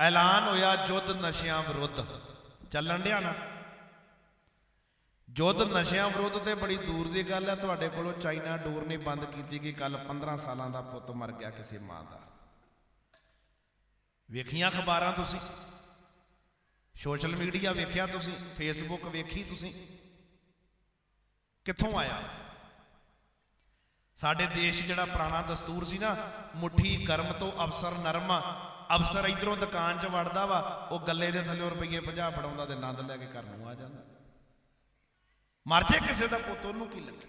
ਐਲਾਨ ਹੋਇਆ ਜੁੱਧ ਨਸ਼ਿਆਂ ਵਿਰੁੱਧ। ਚੱਲਣ ਡਿਆ ਨਾ। ਜੁੱਧ ਨਸ਼ਿਆਂ ਵਿਰੁੱਧ ਤੇ ਬੜੀ ਦੂਰ ਦੀ ਗੱਲ ਹੈ। ਤੁਹਾਡੇ ਕੋਲੋਂ ਚਾਈਨਾ ਡੋਰ ਨਹੀਂ ਬੰਦ ਕੀਤੀ ਕਿ ਕੱਲ 15 ਸਾਲਾਂ ਦਾ ਪੁੱਤ ਮਰ ਗਿਆ ਕਿਸੇ ਮਾਂ ਦਾ। ਵੇਖੀਆਂ ਖਬਰਾਂ ਤੁਸੀਂ। ਸੋਸ਼ਲ ਮੀਡੀਆ ਵੇਖਿਆ ਤੁਸੀਂ। ਫੇਸਬੁੱਕ ਵੇਖੀ ਤੁਸੀਂ। ਕਿੱਥੋਂ ਆਇਆ? ਸਾਡੇ ਦੇਸ਼ ਜਿਹੜਾ ਪੁਰਾਣਾ ਦਸਤੂਰ ਸੀ ਨਾ, ਮੁਠੀ ਗਰਮ ਤੋਂ ਅਫਸਰ ਨਰਮ ਅਫਸਰ ਇਧਰੋਂ ਦੁਕਾਨ 'ਚ ਵੜਦਾ ਵਾ, ਉਹ ਗੱਲੇ ਦੇ ਥੱਲੇ ਰੁਪਈਏ 50 ਫੜਾਉਂਦਾ ਤੇ ਆਨੰਦ ਲੈ ਕੇ ਘਰ ਨੂੰ ਆ ਜਾਂਦਾ। ਮਰ ਜੇ ਕਿਸੇ ਦਾ ਪੁੱਤ, ਉਹਨੂੰ ਕੀ ਲੱਗੇ?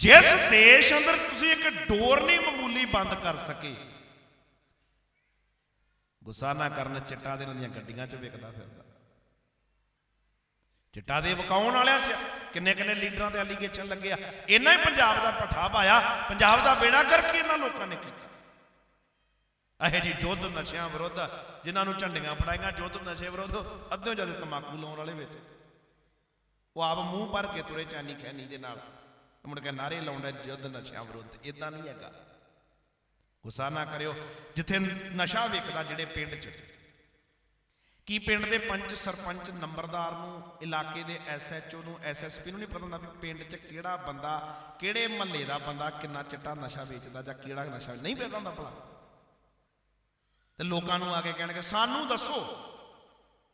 ਜਿਸ ਦੇਸ਼ ਅੰਦਰ ਤੁਸੀਂ ਇੱਕ ਡੋਰ ਨਹੀਂ ਮਾਮੂਲੀ ਬੰਦ ਕਰ ਸਕੇ, ਗੁੱਸਾ ਨਾ ਕਰਨ, ਚਿੱਟਾ ਦੇ ਦੀਆਂ ਗੱਡੀਆਂ 'ਚ ਵਿਕਦਾ ਫਿਰਦਾ। ਚਿੱਟਾ ਦੇ ਵਕਾਉਣ ਵਾਲਿਆਂ 'ਚ ਕਿੰਨੇ ਕਿੰਨੇ ਲੀਡਰਾਂ ਤੇ ਐਲੀਗੇਸ਼ਨ ਲੱਗਿਆ ਇਹਨਾਂ ਹੀ ਪੰਜਾਬ ਦਾ ਪੱਠਾ ਪਾਇਆ, ਪੰਜਾਬ ਦਾ ਬੇੜਾ ਕਰਕੇ ਇਹਨਾਂ ਲੋਕਾਂ ਨੇ ਕੀਤਾ। ਇਹ ਜੀ ਯੁੱਧ ਨਸ਼ਿਆਂ ਵਿਰੁੱਧ ਜਿਨ੍ਹਾਂ ਨੂੰ ਝੰਡੀਆਂ ਫੜਾਈਆਂ ਯੁੱਧ ਨਸ਼ੇ ਵਿਰੁੱਧ ਅੱਧਿਓਂ ਜ਼ਿਆਦਾ ਤਮਾਕੂ ਲਾਉਣ ਵਾਲੇ ਵਿੱਚ। ਉਹ ਆਪ ਮੂੰਹ ਭਰ ਕੇ ਤੁਰੇ ਚਾਨੀ ਖੈਨੀ ਦੇ ਨਾਲ। ਮੁੜ ਕੇ ਨਾਰੇ ਲਾਉਂਦਾ ਯੁੱਧ ਨਸ਼ਿਆਂ ਵਿਰੁੱਧ। ਇਦਾਂ ਨਹੀਂ ਹੈਗਾ। ਗੁੱਸਾ ਨਾ ਕਰਿਓ। ਜਿੱਥੇ ਨਸ਼ਾ ਵਿਕਦਾ ਜਿਹੜੇ ਪਿੰਡ 'ਚ। ਕੀ ਪਿੰਡ ਦੇ ਪੰਚ ਸਰਪੰਚ ਨੰਬਰਦਾਰ ਨੂੰ, ਇਲਾਕੇ ਦੇ ਐਸਐਚਓ ਨੂੰ ਐਸਐਸਪੀ ਨੂੰ ਨਹੀਂ ਪਤਾ ਹੁੰਦਾ ਵੀ ਪਿੰਡ 'ਚ ਕਿਹੜਾ ਬੰਦਾ, ਕਿਹੜੇ ਮਹੱਲੇ ਦਾ ਬੰਦਾ ਕਿੰਨਾ ਚਿੱਟਾ ਨਸ਼ਾ ਵੇਚਦਾ ਜਾਂ ਕਿਹੜਾ ਨਸ਼ਾ? ਨਹੀਂ ਵੇਚਦਾ ਹੁੰਦਾ ਭਲਾ। ਤੇ ਲੋਕਾਂ ਨੂੰ ਆ ਕੇ ਕਹਿਣਗੇ, ਸਾਨੂੰ ਦੱਸੋ।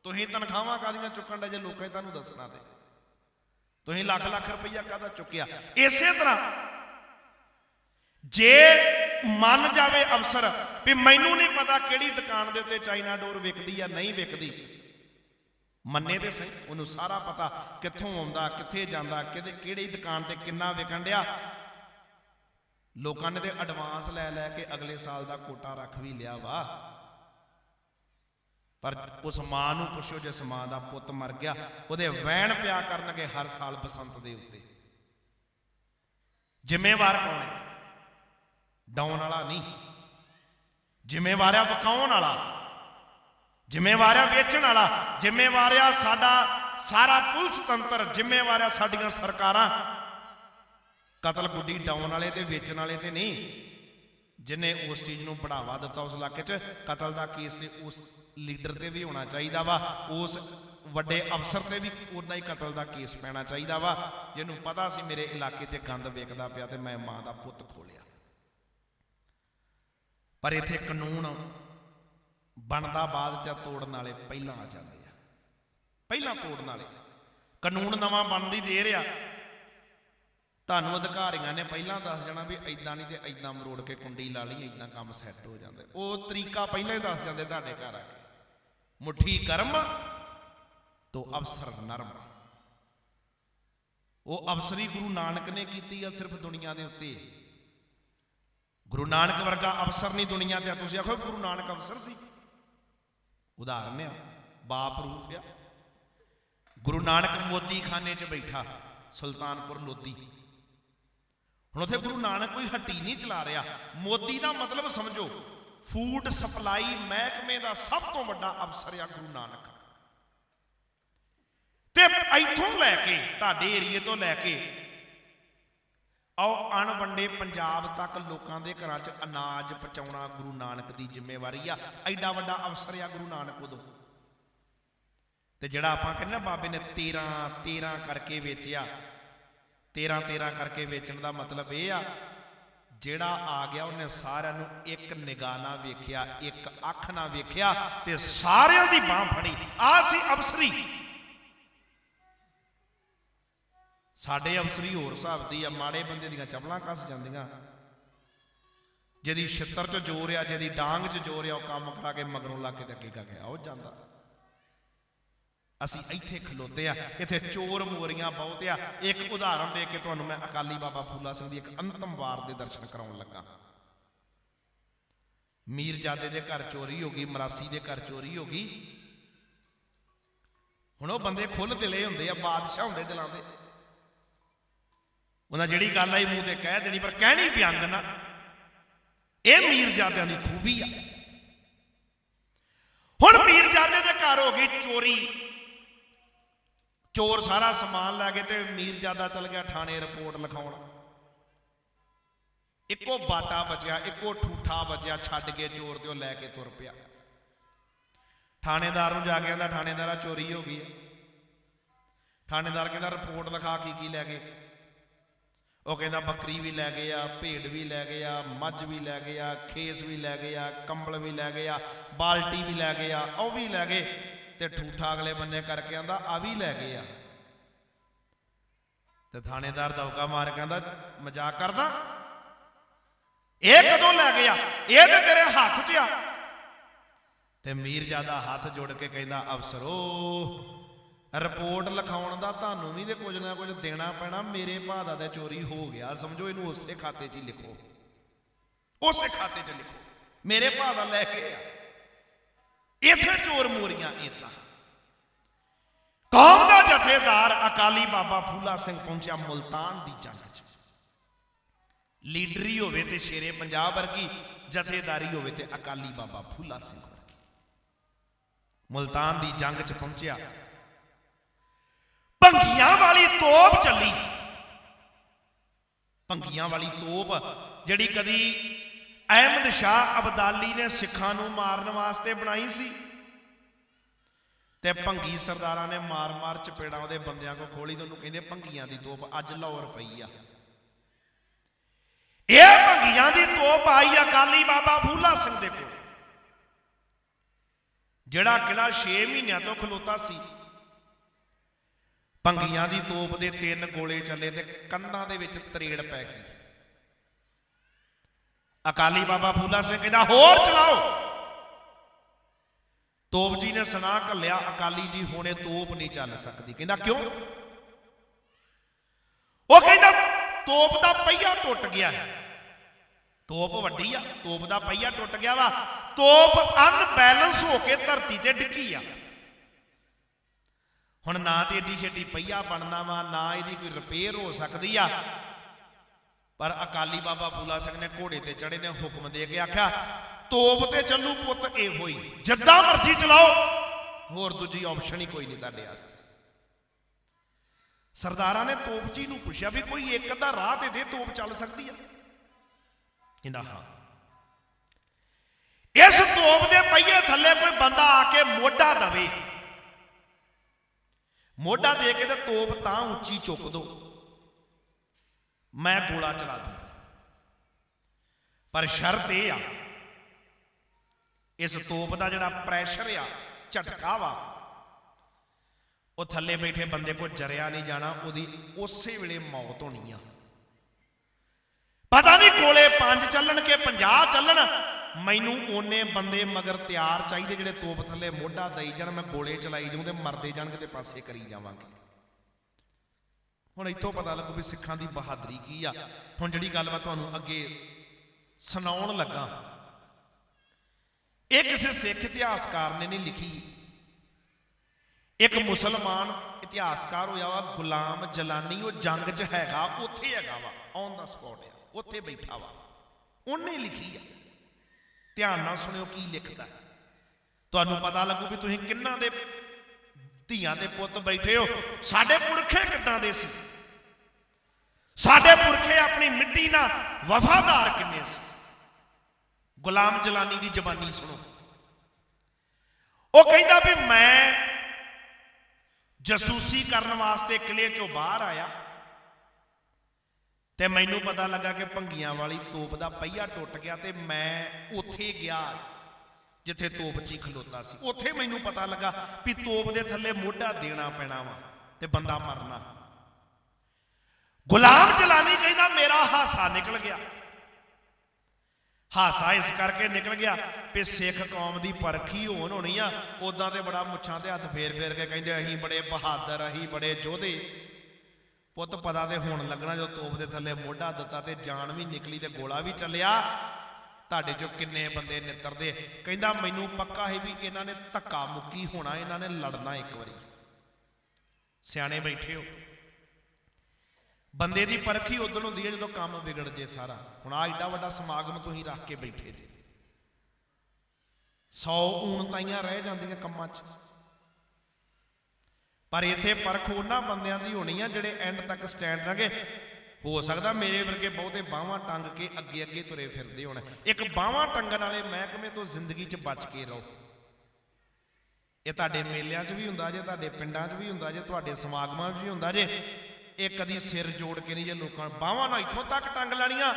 ਤੁਸੀਂ ਤਨਖਾਹਾਂ ਕਾਦੀਆਂ ਚੁੱਕਣ ਦੇ ਜੇ? ਲੋਕਾਂ ਹੀ ਤੁਹਾਨੂੰ ਦੱਸਣਾ ਤੇ। ਤੁਸੀਂ ਲੱਖ ਲੱਖ ਰੁਪਈਆ ਕਾਹਦਾ ਚੁੱਕਿਆ? ਇਸੇ ਤਰ੍ਹਾਂ ਜੇ ਮੰਨ ਜਾਵੇ ਅਫਸਰ ਵੀ ਮੈਨੂੰ ਨਹੀਂ ਪਤਾ ਕਿਹੜੀ ਦੁਕਾਨ ਦੇ ਉੱਤੇ ਚਾਈਨਾ ਡੋਰ ਵਿਕਦੀ ਜਾਂ ਨਹੀਂ ਵਿਕਦੀ, ਮੰਨੇ ਤੇ ਸਹੀ। ਉਹਨੂੰ ਸਾਰਾ ਪਤਾ ਕਿੱਥੋਂ ਆਉਂਦਾ, ਕਿੱਥੇ ਜਾਂਦਾ, ਕਿਹਦੇ ਕਿਹੜੀ ਦੁਕਾਨ ਤੇ ਕਿੰਨਾ ਵਿਕਣ ਡਿਆ। ਲੋਕਾਂ ਨੇ ਤੇ ਐਡਵਾਂਸ ਲੈ ਲੈ ਕੇ ਅਗਲੇ ਸਾਲ ਦਾ ਕੋਟਾ ਰੱਖ ਵੀ ਲਿਆ ਵਾ। ਪਰ ਉਸ ਮਾਂ ਨੂੰ ਪੁੱਛੋ ਜਿਸ ਮਾਂ ਦਾ ਪੁੱਤ ਮਰ ਗਿਆ, ਉਹਦੇ ਵਹਿਣ ਪਿਆ ਕਰਨਗੇ ਹਰ ਸਾਲ ਬਸੰਤ ਦੇ ਉੱਤੇ। ਜ਼ਿੰਮੇਵਾਰ ਕੌਣ ਹੈ? ਡਾਉਣ ਵਾਲਾ ਨਹੀਂ। ਜ਼ਿੰਮੇਵਾਰ ਆ ਵਕਾਉਣ ਵਾਲਾ। ਜ਼ਿੰਮੇਵਾਰ ਆ ਵੇਚਣ ਵਾਲਾ। ਜ਼ਿੰਮੇਵਾਰ ਆ ਸਾਡਾ ਸਾਰਾ ਪੁਲਿਸ ਤੰਤਰ ਜ਼ਿੰਮੇਵਾਰ ਆ ਸਾਡੀਆਂ ਸਰਕਾਰਾਂ। ਕਤਲ ਗੁੱਡੀ ਡਾਉਣ ਵਾਲੇ ਤੇ ਵੇਚਣ ਵਾਲੇ ਤੇ ਨਹੀਂ। ਜਿਨੇ ਉਸ ਚੀਜ਼ ਨੂੰ ਬੜਾਵਾ ਦਿੱਤਾ ਉਸ ਇਲਾਕੇ 'ਚ, ਕਤਲ ਦਾ ਕੇਸ ਨੇ ਉਸ ਲੀਡਰ ਤੇ ਵੀ ਹੋਣਾ ਚਾਹੀਦਾ ਵਾ। ਉਸ ਵੱਡੇ ਅਫਸਰ ਤੇ ਵੀ ਉਨਾ ਹੀ ਕਤਲ ਦਾ ਕੇਸ ਪੈਣਾ ਚਾਹੀਦਾ ਵਾ। ਜਿਹਨੂੰ ਪਤਾ ਸੀ ਮੇਰੇ ਇਲਾਕੇ 'ਚ ਗੰਦ ਵੇਖਦਾ ਪਿਆ ਤੇ ਮੈਂ ਮਾਂ ਦਾ ਪੁੱਤ ਖੋਲਿਆ। ਪਰ ਇੱਥੇ ਕਾਨੂੰਨ ਬਣਦਾ ਬਾਅਦ ਚ ਤੋੜਨ ਵਾਲੇ ਪਹਿਲਾਂ ਆ ਜਾਂਦੇ ਆ। ਪਹਿਲਾਂ ਤੋੜਨ ਵਾਲੇ। ਕਾਨੂੰਨ ਨਵਾਂ ਬਣਦੀ ਦੇ ਰਿਹਾ ਤੁਹਾਨੂੰ ਅਧਿਕਾਰੀਆਂ ਨੇ ਪਹਿਲਾਂ ਦੱਸ ਜਾਣਾ ਵੀ ਐਦਾਂ ਨਹੀਂ ਤੇ ਐਦਾਂ ਮਰੋੜ ਕੇ ਕੁੰਡੀ ਲਾ ਲਈ ਐਦਾਂ ਕੰਮ ਸੈੱਟ ਹੋ ਜਾਂਦਾ। ਉਹ ਤਰੀਕਾ ਪਹਿਲਾਂ ਹੀ ਦੱਸ ਜਾਂਦੇ ਤੁਹਾਡੇ ਘਰ ਆ ਕੇ। ਮੁਠੀ ਕਰਮ ਤੋ ਅਵਸਰ ਨਰਮ ਉਹ ਅਵਸਰੀ ਗੁਰੂ ਨਾਨਕ ਨੇ ਕੀਤੀ ਆ ਸਿਰਫ ਦੁਨੀਆ ਦੇ ਉੱਤੇ। ਗੁਰੂ ਨਾਨਕ ਵਰਗਾ ਅਵਸਰ ਨਹੀਂ ਦੁਨੀਆ ਤੇ ਆ। ਤੁਸੀਂ ਆਖੋ ਗੁਰੂ ਨਾਨਕ ਅਵਸਰ ਸੀ। ਉਦਾਹਰਨ ਆ, ਬਾਪ ਰੂਪ ਆ। ਗੁਰੂ ਨਾਨਕ ਮੋਦੀ ਖਾਨੇ 'ਚ ਬੈਠਾ, ਸੁਲਤਾਨਪੁਰ ਲੋਧੀ। ਹੁਣ ਉੱਥੇ ਗੁਰੂ ਨਾਨਕ ਕੋਈ ਹੱਟੀ ਨਹੀਂ ਚਲਾ ਰਿਹਾ। ਮੋਦੀ ਦਾ ਮਤਲਬ ਸਮਝੋ ਫੂਡ ਸਪਲਾਈ ਮਹਿਕਮੇ ਦਾ ਸਭ ਤੋਂ ਵੱਡਾ ਅਫਸਰ ਆ ਗੁਰੂ ਨਾਨਕ। ਤੇ ਇੱਥੋਂ ਲੈ ਕੇ, ਤੁਹਾਡੇ ਏਰੀਏ ਤੋਂ ਲੈ ਕੇ, ਆਓ ਅਣਵੰਡੇ ਪੰਜਾਬ ਤੱਕ ਲੋਕਾਂ ਦੇ ਘਰਾਂ 'ਚ ਅਨਾਜ ਪਹੁੰਚਾਉਣਾ ਗੁਰੂ ਨਾਨਕ ਦੀ ਜ਼ਿੰਮੇਵਾਰੀ ਆ। ਐਡਾ ਵੱਡਾ ਅਫਸਰ ਆ ਗੁਰੂ ਨਾਨਕ ਉਦੋਂ। ਤੇ ਜਿਹੜਾ ਆਪਾਂ ਕਹਿੰਦੇ ਨਾ, ਬਾਬੇ ਨੇ 13 13 ਕਰਕੇ ਵੇਚਿਆ। 13 13 ਕਰਕੇ ਵੇਚਣ ਦਾ ਮਤਲਬ ਇਹ ਆ, ਜਿਹੜਾ ਆ ਗਿਆ ਉਹਨੇ ਸਾਰਿਆਂ ਨੂੰ ਇੱਕ ਨਿਗਾਹ ਨਾਲ ਵੇਖਿਆ, ਇੱਕ ਅੱਖ ਨਾਲ ਵੇਖਿਆ ਤੇ ਸਾਰਿਆਂ ਦੀ ਬਾਹ ਫੜੀ। ਆ ਸੀ ਅਫਸਰੀ ਸਾਡੇ ਅਫਸਰੀ ਹੋਰ ਹਿਸਾਬ ਦੀ ਆ, ਮਾੜੇ ਬੰਦੇ ਦੀਆਂ ਚਪਲਾਂ ਕੱਸ ਜਾਂਦੀਆਂ। ਜਿਹਦੀ ਛਿੱਤਰ 'ਚ ਜ਼ੋਰ ਆ, ਜਿਹਦੀ ਡਾਂਗ 'ਚ ਜ਼ੋਰ ਆ, ਉਹ ਕੰਮ ਕਰਾ ਕੇ ਮਗਰੋਂ ਲਾ ਕੇ ਤੇ ਅੱਗੇ ਕਾ ਗਿਆ ਉਹ ਜਾਂਦਾ। ਅਸੀਂ ਇੱਥੇ ਖਲੋਤੇ ਆ ਇੱਥੇ ਚੋਰ ਮੋਰੀਆਂ ਬਹੁਤ ਆ। ਇੱਕ ਉਦਾਹਰਨ ਦੇ ਕੇ ਤੁਹਾਨੂੰ ਮੈਂ ਅਕਾਲੀ ਬਾਬਾ ਫੂਲਾ ਸਿੰਘ ਦੀ ਇੱਕ ਅੰਤਮ ਵਾਰ ਦੇ ਦਰਸ਼ਨ ਕਰਾਉਣ ਲੱਗਾ। ਮੀਰਜ਼ਾਦੇ ਦੇ ਘਰ ਚੋਰੀ ਹੋ ਗਈ, ਮਰਾਸੀ ਦੇ ਘਰ ਚੋਰੀ ਹੋ ਗਈ। ਹੁਣ ਉਹ ਬੰਦੇ ਖੁੱਲ ਦਿਲੇ ਹੁੰਦੇ ਆ, ਬਾਦਸ਼ਾਹ ਹੁੰਦੇ ਦਿਲਾਂ ਦੇ। ਉਹਨਾਂ ਜਿਹੜੀ ਗੱਲ ਆਈ ਮੂੰਹ ਤੇ ਕਹਿ ਦੇਣੀ, ਪਰ ਕਹਿਣੀ ਵਿਅੰਗ ਨਾ। ਇਹ ਮੀਰਜ਼ਾਦਿਆਂ ਦੀ ਖੂਬੀ ਆ। ਹੁਣ ਮੀਰਜ਼ਾਦੇ ਦੇ ਘਰ ਹੋ ਗਈ ਚੋਰੀ। ਚੋਰ ਸਾਰਾ ਸਮਾਨ ਲੈ ਗਏ ਤੇ ਮੀਰਜ਼ਾਦਾ ਚਲ ਗਿਆ ਥਾਣੇ ਰਿਪੋਰਟ ਲਿਖਾਉਣ। ਇੱਕੋ ਬਾਟਾ ਬਚਿਆ, ਇੱਕੋ ਠੂਠਾ ਬਚਿਆ, ਛੱਡ ਕੇ ਚੋਰ ਤੇ ਉਹ ਲੈ ਕੇ ਤੁਰ ਪਿਆ। ਥਾਣੇਦਾਰ ਨੂੰ ਜਾ ਕੇ ਕਹਿੰਦਾ, ਥਾਣੇਦਾਰਾ ਚੋਰੀ ਹੋ ਗਈ ਹੈ। ਥਾਣੇਦਾਰ ਕਹਿੰਦਾ, ਰਿਪੋਰਟ ਲਿਖਾ ਕੀ ਕੀ ਲੈ ਗਏ ਉਹ ਕਹਿੰਦਾ, ਬੱਕਰੀ ਵੀ ਲੈ ਗਏ ਆ, ਭੇਡ ਵੀ ਲੈ ਗਏ ਆ, ਮੱਝ ਵੀ ਲੈ ਗਏ ਆ, ਖੇਸ ਵੀ ਲੈ ਗਏ ਆ, ਕੰਬਲ ਵੀ ਲੈ ਗਏ ਆ, ਬਾਲਟੀ ਵੀ ਲੈ ਗਏ ਆ, ਉਹ ਵੀ ਲੈ ਗਏ। ਤੇ ਠੂਠਾ ਅਗਲੇ ਬੰਨੇ ਕਰਕੇ ਆਂਦਾ, ਆ ਵੀ ਲੈ ਗਏ ਆ। ਤੇ ਥਾਣੇਦਾਰ ਦਵਕਾ ਮਾਰ ਕਹਿੰਦਾ ਮਜ਼ਾਕ ਕਰਦਾ? ਇਹ ਕਦੋਂ ਲੈ ਗਿਆ ਇਹ ਤੇ ਤੇਰੇ ਹੱਥ 'ਚ ਆ। ਤੇ ਮੀਰਜ਼ਾਦਾ ਹੱਥ ਜੋੜ ਕੇ ਕਹਿੰਦਾ, ਅਫਸਰੋ, ਰਿਪੋਰਟ ਲਿਖਾਉਣ ਦਾ ਤੁਹਾਨੂੰ ਵੀ ਤੇ ਕੁਝ ਨਾ ਕੁਝ ਦੇਣਾ ਪੈਣਾ। ਮੇਰੇ ਭਾ ਦਾ ਤੇ ਚੋਰੀ ਹੋ ਗਿਆ। ਸਮਝੋ ਇਹਨੂੰ ਉਸੇ ਖਾਤੇ 'ਚ ਹੀ ਲਿਖੋ। ਉਸੇ ਖਾਤੇ 'ਚ ਲਿਖੋ। ਮੇਰੇ ਭਾ ਦਾ ਲੈ ਕੇ ਆ। ਇੱਥੇ ਚੋਰ ਮੋਰੀਆਂ ਇਦਾਂ ਕੌਮ ਦਾ ਜਥੇਦਾਰ ਅਕਾਲੀ ਬਾਬਾ ਫੂਲਾ ਸਿੰਘ ਪਹੁੰਚਿਆ ਮੁਲਤਾਨ ਦੀ ਜੰਗ 'ਚ। ਲੀਡਰੀ ਹੋਵੇ ਤੇ ਸ਼ੇਰੇ ਪੰਜਾਬ ਵਰਗੀ, ਜਥੇਦਾਰੀ ਹੋਵੇ ਤੇ ਅਕਾਲੀ ਬਾਬਾ ਫੂਲਾ ਸਿੰਘ ਵਰਗੀ। ਮੁਲਤਾਨ ਦੀ ਜੰਗ 'ਚ ਪਹੁੰਚਿਆ। ਭੰਗੀਆਂ ਵਾਲੀ ਤੋਪ ਚੱਲੀ। ਭੰਗੀਆਂ ਵਾਲੀ ਤੋਪ ਜਿਹੜੀ ਕਦੀ ਅਹਿਮਦ ਸ਼ਾਹ ਅਬਦਾਲੀ ਨੇ ਸਿੱਖਾਂ ਨੂੰ ਮਾਰਨ ਵਾਸਤੇ ਬਣਾਈ ਸੀ ਤੇ ਭੰਗੀ ਸਰਦਾਰਾਂ ਨੇ ਮਾਰ-ਮਾਰ ਚਪੇੜਾਂ ਉਹਦੇ ਬੰਦਿਆਂ ਕੋ ਖੋਲੀ ਤੇ ਉਹਨੂੰ ਕਹਿੰਦੇ ਭੰਗੀਆਂ ਦੀ ਤੋਪ ਅੱਜ ਲਾਹੌਰ ਪਈ ਆ। ਇਹ ਭੰਗੀਆਂ ਦੀ ਤੋਪ ਆਈ ਅਕਾਲੀ ਬਾਬਾ ਫੂਲਾ ਸਿੰਘ ਦੇ ਕੋਲ, ਜਿਹੜਾ ਕਿਲਾ 6 ਮਹੀਨਿਆਂ ਤੋਂ ਖਲੋਤਾ ਸੀ। ਭੰਗੀਆਂ ਦੀ ਤੋਪ ਦੇ ਤਿੰਨ ਗੋਲੇ ਚੱਲੇ ਤੇ ਕੰਧਾਂ ਦੇ ਵਿੱਚ ਤਰੇੜ ਪੈ ਗਈ। ਅਕਾਲੀ ਬਾਬਾ ਫੂਲਾ ਸਿੰਘ ਕਹਿੰਦਾ ਹੋਰ ਚਲਾਓ। ਤੋਪ ਜੀ ਨੇ ਸੁਣਾ ਘੱਲਿਆ, ਅਕਾਲੀ ਜੀ ਹੁਣੇ ਤੋਪ ਨਹੀਂ ਚੱਲ ਸਕਦੀ। ਕਹਿੰਦਾ ਕਿਉਂ? ਉਹ ਕਹਿੰਦਾ, ਤੋਪ ਦਾ ਪਹੀਆ ਟੁੱਟ ਗਿਆ ਹੈ। ਤੋਪ ਵੱਡੀ ਆ, ਤੋਪ ਦਾ ਪਹੀਆ ਟੁੱਟ ਗਿਆ ਵਾ। ਤੋਪ ਅਨਬੈਲੈਂਸ ਹੋ ਕੇ ਧਰਤੀ ਤੇ ਡਿੱਗੀ ਆ। ਹੁਣ ਨਾ ਤੇ ਏਡੀ ਛੇਡੀ ਪਹੀਆ ਬਣਨਾ ਵਾ, ਨਾ ਇਹਦੀ ਕੋਈ ਰਿਪੇਅਰ ਹੋ ਸਕਦੀ ਆ। ਪਰ ਅਕਾਲੀ ਬਾਬਾ ਬੂਲਾ ਸਿੰਘ ਨੇ ਘੋੜੇ ਤੇ ਚੜੇ ਨੇ ਹੁਕਮ ਦੇ ਕੇ ਆਖਿਆ, ਤੋਪ ਤੇ ਚੱਲੂ ਪੁੱਤ, ਇਹੋ ਹੀ। ਜਿੱਦਾਂ ਮਰਜ਼ੀ ਚਲਾਓ। ਹੋਰ ਦੂਜੀ ਆਪਸ਼ਨ ਹੀ ਕੋਈ ਨਹੀਂ ਤੁਹਾਡੇ ਵਾਸਤੇ। ਸਰਦਾਰਾਂ ਨੇ ਤੋਪ ਜੀ ਨੂੰ ਪੁੱਛਿਆ ਵੀ ਕੋਈ ਇੱਕ ਅੱਧਾ ਰਾਹ ਤੇ ਦੇ, ਤੋਪ ਚੱਲ ਸਕਦੀ ਆ। ਕਹਿੰਦਾ, ਹਾਂ। ਇਸ ਤੋਪ ਦੇ ਪਹੀਏ ਥੱਲੇ ਕੋਈ ਬੰਦਾ ਆ ਕੇ ਮੋਢਾ ਦਵੇ। ਮੋਢਾ ਦੇ ਕੇ ਤੇ ਤੋਪ ਤਾਂ ਉੱਚੀ ਚੁੱਕ ਦੋ। ਮੈਂ ਗੋਲਾ ਚਲਾ ਦੂੰਗਾ ਪਰ ਸ਼ਰਤ ਇਹ ਆ, ਇਸ ਤੋਪ ਦਾ ਜਿਹੜਾ ਪ੍ਰੈਸ਼ਰ ਆ, ਝਟਕਾ ਵਾ, ਉਹ ਥੱਲੇ ਬੈਠੇ ਬੰਦੇ ਕੋ ਜਰਿਆ ਨਹੀਂ ਜਾਣਾ, ਉਹਦੀ ਉਸੇ ਵੇਲੇ ਮੌਤ ਹੋਣੀ ਆ। ਪਤਾ ਨਹੀਂ ਗੋਲੇ ਪੰਜ ਚੱਲਣ ਕੇ 50 ਚੱਲਣ, ਮੈਨੂੰ ਓਨੇ ਬੰਦੇ ਮਗਰ ਤਿਆਰ ਚਾਹੀਦੇ ਜਿਹੜੇ ਤੋਪ ਥੱਲੇ ਮੋਢਾ ਦਈ ਜਾਣ, ਮੈਂ ਗੋਲੇ ਚਲਾਈ ਜਾਉਂ ਤੇ ਮਰਦੇ ਜਾਣ ਕਿਤੇ ਪਾਸੇ ਕਰੀ ਜਾਵਾਂਗੇ। ਹੁਣ ਇੱਥੋਂ ਪਤਾ ਲੱਗੂ ਵੀ ਸਿੱਖਾਂ ਦੀ ਬਹਾਦਰੀ ਕੀ ਆ। ਹੁਣ ਜਿਹੜੀ ਗੱਲ ਮੈਂ ਤੁਹਾਨੂੰ ਅੱਗੇ ਸੁਣਾਉਣ ਲੱਗਾ, ਇਹ ਕਿਸੇ ਸਿੱਖ ਇਤਿਹਾਸਕਾਰ ਨੇ ਨਹੀਂ ਲਿਖੀ। ਇੱਕ ਮੁਸਲਮਾਨ ਇਤਿਹਾਸਕਾਰ ਹੋਇਆ ਵਾ, ਗੁਲਾਮ ਜਲਾਨੀ, ਉਹ ਜੰਗ 'ਚ ਹੈਗਾ, ਉੱਥੇ ਹੈਗਾ ਵਾ ਔਨ ਦਾ ਸਪੌਟ ਆ, ਉੱਥੇ ਬੈਠਾ ਵਾ। ਉਹਨੇ ਲਿਖੀ ਆ। ਧਿਆਨ ਨਾਲ ਸੁਣਿਓ ਕੀ ਲਿਖਦਾ। ਤੁਹਾਨੂੰ ਪਤਾ ਲੱਗੂ ਵੀ ਤੁਸੀਂ ਕਿੰਨਾ ਦੇ ਧੀਆਂ ਦੇ ਪੁੱਤ ਬੈਠੇ ਹੋ, ਸਾਡੇ ਪੁਰਖੇ ਕਿੱਦਾਂ ਦੇ ਸੀ? ਸਾਡੇ ਪੁਰਖੇ ਆਪਣੀ ਮਿੱਟੀ ਨਾਲ ਵਫਾਦਾਰ ਕਿੰਨੇ ਸੀ? ਗੁਲਾਮ ਜਲਾਨੀ ਦੀ ਜ਼ਬਾਨੀ ਸੁਣੋ। ਉਹ ਕਹਿੰਦਾ ਵੀ ਮੈਂ ਜਸੂਸੀ ਕਰਨ ਵਾਸਤੇ ਕਿਲੇ ਚੋਂ ਬਾਹਰ ਆਇਆ। ਤੇ ਮੈਨੂੰ ਪਤਾ ਲੱਗਾ ਕਿ ਭੰਗੀਆਂ ਵਾਲੀ ਤੋਪ ਦਾ ਪਹੀਆ ਟੁੱਟ ਗਿਆ ਤੇ ਮੈਂ ਉੱਥੇ ਗਿਆ। ਜਿੱਥੇ ਤੋਪ ਚੀ ਖਲੋਤਾ ਸੀ। ਉੱਥੇ ਮੈਨੂੰ ਪਤਾ ਲੱਗਾ ਵੀ ਤੋਪ ਦੇ ਥੱਲੇ ਮੋਢਾ ਦੇਣਾ ਪੈਣਾ ਵਾ ਤੇ ਬੰਦਾ ਮਰਨਾ। ਗੁਲਾਮ ਜਲਾਨੀ ਕਹਿੰਦਾ, ਮੇਰਾ ਹਾਸਾ ਨਿਕਲ ਗਿਆ। ਹਾਸਾ ਇਸ ਕਰਕੇ ਨਿਕਲ ਗਿਆ ਵੀ ਸਿੱਖ ਕੌਮ ਦੀ ਪਰਖੀ ਹੋਣ ਹੋਣੀ ਆ ਉਦਾਂ ਤੇ ਬੜਾ ਮੁੱਛਾਂ ਤੇ ਹੱਥ ਫੇਰ ਫੇਰ ਕੇ ਕਹਿੰਦੇ, ਅਸੀਂ ਬੜੇ ਬਹਾਦਰ, ਅਸੀਂ ਬੜੇ ਯੋਧੇ। ਪੁੱਤ ਪਤਾ ਤੇ ਹੁਣ ਲੱਗਣਾ ਜਦੋਂ ਤੋਪ ਦੇ ਥੱਲੇ ਮੋਢਾ ਦਿੱਤਾ ਤੇ ਜਾਨ ਵੀ ਨਿਕਲੀ ਤੇ ਗੋਲਾ ਵੀ ਚੱਲਿਆ। ਤੁਹਾਡੇ ਚੋਂ ਕਿੰਨੇ ਬੰਦੇ ਨਿੱਤਰਦੇ ਕਹਿੰਦਾ ਮੈਨੂੰ ਪੱਕਾ ਹੈ ਵੀ ਇਹਨਾਂ ਨੇ ਧੱਕਾ ਮੁੱਕੀ ਹੋਣਾ, ਇਹਨਾਂ ਨੇ ਲੜਨਾ ਇੱਕ ਵਾਰੀ। ਸਿਆਣੇ ਬੈਠੇ ਹੋ। ਬੰਦੇ ਦੀ ਪਰਖ ਹੀ ਉਦੋਂ ਹੁੰਦੀ ਹੈ ਜਦੋਂ ਕੰਮ ਵਿਗੜ ਜੇ ਸਾਰਾ। ਹੁਣ ਆ ਏਡਾ ਵੱਡਾ ਸਮਾਗਮ ਤੁਸੀਂ ਰੱਖ ਕੇ ਬੈਠੇ ਜੇ। 100 ਊਣਤਾਈਆਂ ਰਹਿ ਜਾਂਦੀਆਂ ਕੰਮਾਂ 'ਚ। ਪਰ ਇੱਥੇ ਪਰਖ ਉਹਨਾਂ ਬੰਦਿਆਂ ਦੀ ਹੋਣੀ ਆ ਜਿਹੜੇ ਐਂਡ ਤੱਕ ਸਟੈਂਡ ਰਹਿਣਗੇ। ਹੋ ਸਕਦਾ ਮੇਰੇ ਵਰਗੇ ਬਹੁਤੇ ਬਾਹਾਂ ਟੰਗ ਕੇ ਅੱਗੇ ਅੱਗੇ ਤੁਰੇ ਫਿਰਦੇ ਹੋਣ। ਇੱਕ ਬਾਹਾਂ ਟੰਗਣ ਵਾਲੇ ਮਹਿਕਮੇ ਤੋਂ ਜ਼ਿੰਦਗੀ 'ਚ ਬਚ ਕੇ ਰਹੋ। ਇਹ ਤੁਹਾਡੇ ਮੇਲਿਆਂ 'ਚ ਵੀ ਹੁੰਦਾ ਜੇ, ਤੁਹਾਡੇ ਪਿੰਡਾਂ 'ਚ ਵੀ ਹੁੰਦਾ ਜੇ, ਤੁਹਾਡੇ ਸਮਾਗਮਾਂ 'ਚ ਵੀ ਹੁੰਦਾ ਜੇ, ਇਹ ਕਦੀ ਸਿਰ ਜੋੜ ਕੇ ਨਹੀਂ ਜੇ ਲੋਕਾਂ ਬਾਹਾਂ ਨਾਲ ਇੱਥੋਂ ਤੱਕ ਟੰਗ ਲੈਣੀਆਂ।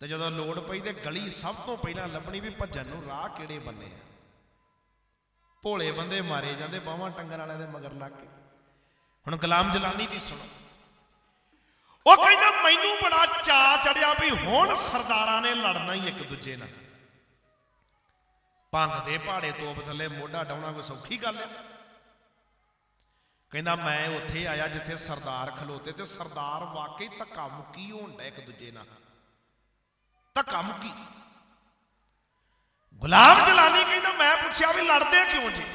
ਤੇ ਜਦੋਂ ਲੋੜ ਪਈ ਤੇ ਗਲੀ ਸਭ ਤੋਂ ਪਹਿਲਾਂ ਲੱਭਣੀ ਵੀ ਭੱਜਣ ਨੂੰ ਰਾਹ ਕਿਹੜੇ ਬੰਨੇ ਆ। ਭੋਲੇ ਬੰਦੇ ਮਾਰੇ ਜਾਂਦੇ ਬਾਹਾਂ ਟੰਗਣ ਵਾਲਿਆਂ ਦੇ ਮਗਰ ਲੱਗ ਕੇ। ਹੁਣ ਗੁਲਾਮ ਜਲਾਨੀ ਦੀ ਸੁਣੋ। ਉਹ ਕਹਿੰਦਾ, ਮੈਨੂੰ ਬੜਾ ਚਾ ਚੜਿਆ ਵੀ ਹੁਣ ਸਰਦਾਰਾਂ ਨੇ ਲੜਨਾ ਹੀ ਇੱਕ ਦੂਜੇ ਨਾਲ। ਭੰਗ ਦੇ ਪਹਾੜੇ ਤੋਪ ਥੱਲੇ ਮੋਢਾ ਡਾਉਣਾ ਕੋਈ ਸੌਖੀ ਗੱਲ ਹੈ? ਕਹਿੰਦਾ, ਮੈਂ ਉੱਥੇ ਆਇਆ ਜਿੱਥੇ ਸਰਦਾਰ ਖਲੋਤੇ ਤੇ ਸਰਦਾਰ ਵਾਕਈ ਧੱਕਾ ਮੁੱਕੀ ਹੋਣ ਇੱਕ ਦੂਜੇ ਨਾਲ। ਧੱਕਾ ਮੁੱਕੀ। ਗੁਲਾਮ ਜਲਾਨੀ ਕਹਿੰਦਾ, ਮੈਂ ਪੁੱਛਿਆ ਵੀ ਲੜਦੇ ਕਿਉਂ ਜੀ?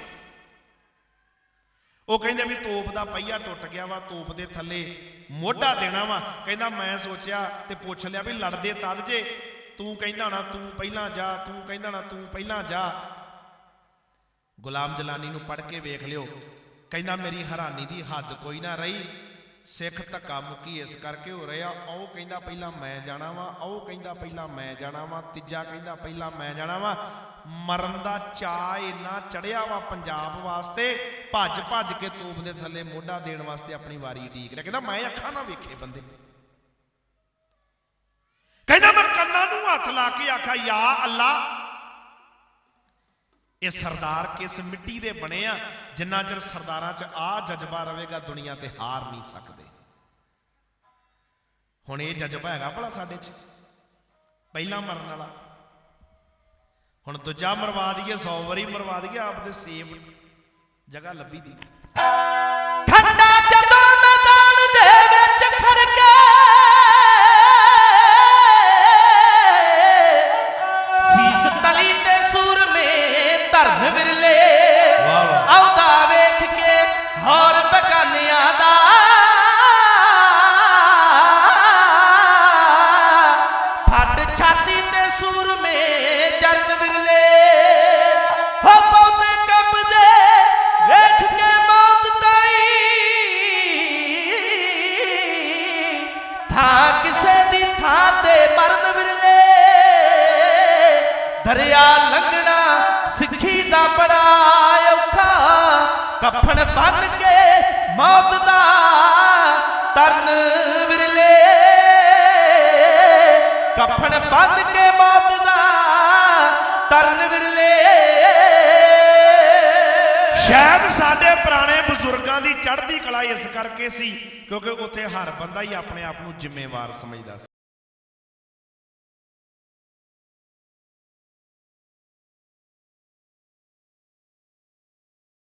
ਉਹ ਕਹਿੰਦੇ ਵੀ ਤੋਪ ਦਾ ਪਹੀਆ ਟੁੱਟ ਗਿਆ ਵਾ, ਤੋਪ ਦੇ ਥੱਲੇ ਮੋਢਾ ਦੇਣਾ ਵਾ। ਕਹਿੰਦਾ ਮੈਂ ਸੋਚਿਆ ਤੇ ਪੁੱਛ ਲਿਆ ਵੀ ਲੜਦੇ ਤਦ ਜੇ। ਤੂੰ ਕਹਿੰਦਾ ਨਾ, ਤੂੰ ਪਹਿਲਾਂ ਜਾ, ਤੂੰ ਕਹਿੰਦਾ ਨਾ, ਤੂੰ ਪਹਿਲਾਂ ਜਾ। ਗੁਲਾਮ ਜਲਾਨੀ ਨੂੰ ਪੜ੍ਹ ਕੇ ਵੇਖ ਲਿਓ। ਕਹਿੰਦਾ ਮੇਰੀ ਹੈਰਾਨੀ ਦੀ ਹੱਦ ਕੋਈ ਨਾ ਰਹੀ। ਸਿੱਖ ਧੱਕਾ ਮੁੱਕੀ ਇਸ ਕਰਕੇ ਹੋ ਰਿਹਾ। ਉਹ ਕਹਿੰਦਾ ਪਹਿਲਾਂ ਮੈਂ ਜਾਣਾ ਵਾ, ਉਹ ਕਹਿੰਦਾ ਪਹਿਲਾਂ ਮੈਂ ਜਾਣਾ ਵਾ, ਤੀਜਾ ਕਹਿੰਦਾ ਪਹਿਲਾਂ ਮੈਂ ਜਾਣਾ ਵਾ। ਮਰਨ ਦਾ ਚਾਅ ਇੰਨਾ ਚੜਿਆ ਵਾ ਪੰਜਾਬ ਵਾਸਤੇ, ਭੱਜ ਭੱਜ ਕੇ ਤੂਪ ਦੇ ਥੱਲੇ ਮੋਢਾ ਦੇਣ ਵਾਸਤੇ ਆਪਣੀ ਵਾਰੀ ਢੀਕ ਰਿਹਾ ਕਹਿੰਦਾ ਮੈਂ ਅੱਖਾਂ ਨਾ ਵੇਖੇ ਬੰਦੇ। ਕਹਿੰਦਾ ਮੈਂ ਕੰਨਾਂ ਨੂੰ ਹੱਥ ਲਾ ਕੇ ਆਖਾ ਯਾ ਅੱਲਾ ਇਹ ਸਰਦਾਰ ਕਿਸ ਮਿੱਟੀ ਦੇ ਬਣੇ ਆ? ਜਿੰਨਾ ਚਿਰ ਸਰਦਾਰਾਂ 'ਚ ਆ ਜਜ਼ਬਾ ਰਹੇਗਾ, ਦੁਨੀਆ ਤੇ ਹਾਰ ਨਹੀਂ ਸਕਦੇ। ਹੁਣ ਇਹ ਜਜ਼ਬਾ ਹੈਗਾ ਭਲਾ ਸਾਡੇ 'ਚ, ਪਹਿਲਾ ਮਰਨ ਵਾਲਾ। ਹੁਣ ਦੂਜਾ ਮਰਵਾ ਦਈਏ 100 ਵਾਰੀ ਮਰਵਾ ਦਈਏ ਆਪਦੇ ਸੇਵ ਜਗ੍ਹਾ ਲੱਭੀ ਦੀ। ਸਿੱਖੀ ਬੜਾ ਔਖਾ ਕਫਨ ਬੰਨ ਕੇ ਮੌਤ ਦਾ ਤਰਨ ਵਿਰਲੇ। ਕਫਨ ਬੰਨ ਕੇ ਮੌਤ ਦਾ ਤਰਨ ਵਿਰਲੇ। ਸ਼ਾਇਦ ਸਾਡੇ ਪੁਰਾਣੇ ਬਜ਼ੁਰਗਾਂ ਦੀ ਚੜ੍ਹਦੀ ਕਲਾ ਇਸ ਕਰਕੇ ਸੀ, ਕਿਉਂਕਿ ਉੱਥੇ ਹਰ ਬੰਦਾ ਹੀ ਆਪਣੇ ਆਪ ਨੂੰ ਜ਼ਿੰਮੇਵਾਰ ਸਮਝਦਾ ਸੀ।